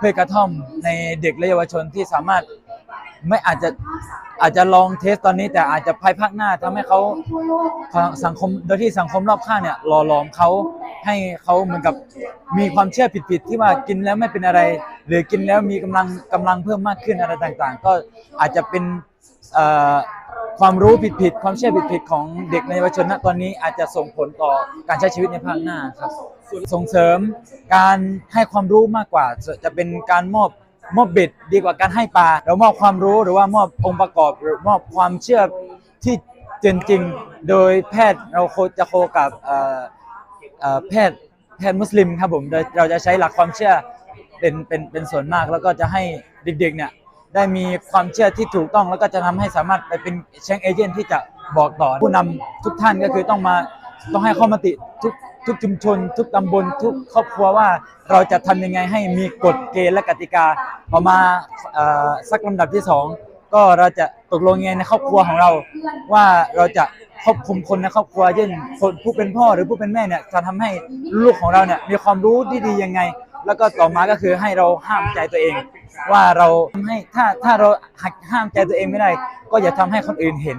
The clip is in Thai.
พืชกระท่อมในเด็กและเยาวชนที่สามารถไม่อาจจะอาจจะลองเทสตอนนี้ แต่อาจจะภายภาคหน้าทำให้เขาสังคมโดยที่สังคมรอบข้างเนี่ยหล่อหลอมเขาให้เขาเหมือนกับมีความเชื่อผิดๆที่ว่ากินแล้วไม่เป็นอะไร หรือกินแล้วมีกำลังกำลังเพิ่มมากขึ้นอะไรต่างๆ ก็อาจจะเป็นเอ่อ ความรู้ผิดๆความเชื่อผิดๆของเด็กในเยาวชนณตอนนี้อาจจะส่งผลต่อการใช้ชีวิตในภาคหน้าครับ ส่งเสริมการให้ความรู้มากกว่า จะเป็นการมอบมอบเบ็ดดีกว่าการให้ปลาเรามอบความรู้หรือว่ามอบองค์ประกอบหรือมอบความเชื่อที่เจนจริงโดยแพทย์เราโคจะโคกับแพทย์แพทย์มุสลิมครับผมเราจะใช้หลักความเชื่อเป็นเป็นเป็นส่วนมากแล้วก็จะให้เด็กๆเนี่ย ได้มีความเชื่อที่ถูกต้องแล้วก็จะทำให้สามารถไปเป็นเชงเอเจนต์ที่จะบอกต่อผู้นำทุกท่านก็คือต้องมาต้องให้ข้อมติทุกทุกชุมชน ทุกตำบล ทุกครอบครัวว่าเราจะทำยังไงให้มีกฎเกณฑ์และกติกาพอมาสักลำดับที่สองก็เราจะตกลงยังไงในครอบครัวของเรา ว่าเราจะควบคุมคนในครอบครัวเช่นคนผู้เป็นพ่อหรือผู้เป็นแม่เนี่ยจะทำให้ลูกของเราเนี่ยมีความรู้ที่ดียังไง แล้วก็ต่อมาก็คือให้เราห้ามใจตัวเอง ว่าเราทำให้ถ้าถ้าเราหักห้ามใจตัวเองไม่ได้ ก็อย่าทำให้คนอื่นเห็น